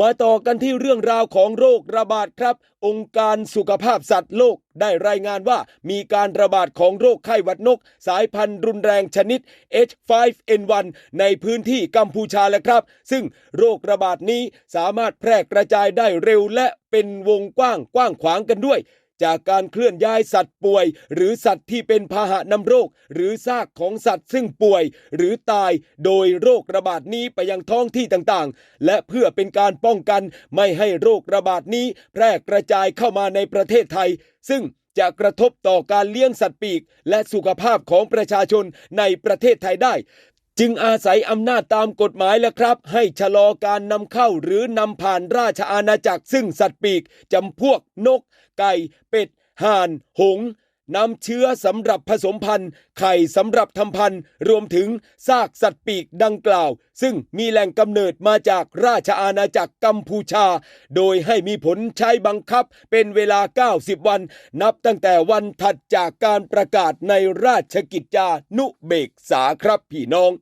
มาต่อกันที่เรื่องราวของโรคระบาดครับ องค์การสุขภาพสัตว์โลกได้รายงานว่ามีการระบาดของโรคไข้หวัดนก สายพันธุ์รุนแรงชนิด H5N1 ในพื้นที่กัมพูชาแล้วครับ ซึ่งโรคระบาดนี้สามารถแพร่กระจายได้เร็วและเป็นวงกว้างกว้างขวางกันด้วย จากการเคลื่อนย้ายสัตว์ป่วย หรือสัตว์ที่เป็นพาหะนำโรค หรือซากของสัตว์ซึ่งป่วย หรือตายโดยโรคระบาดนี้ไปยังท้องที่ต่างๆ และเพื่อเป็นการป้องกันไม่ให้โรคระบาดนี้ แพร่กระจายเข้ามาในประเทศไทย ซึ่งจะกระทบต่อการเลี้ยงสัตว์ปีก และสุขภาพของประชาชนในประเทศไทยได้ จึงอาศัยอำนาจตามกฎหมายแล้วครับ ให้ชะลอการนำเข้าหรือนำผ่านราชอาณาจักรซึ่งสัตว์ปีกจำพวกนก ไก่ เป็ด ห่าน หง นำเชื้อสำหรับผสมพันธุ์ ไข่สำหรับทำพันธุ์ รวมถึงซากสัตว์ปีกดังกล่าว ซึ่งมีแหล่งกำเนิดมาจากราชอาณาจักรกัมพูชา โดยให้มีผลใช้บังคับเป็นเวลา 90 วัน นับตั้งแต่วันถัดจากการประกาศในราชกิจจานุเบกษาครับพี่น้อง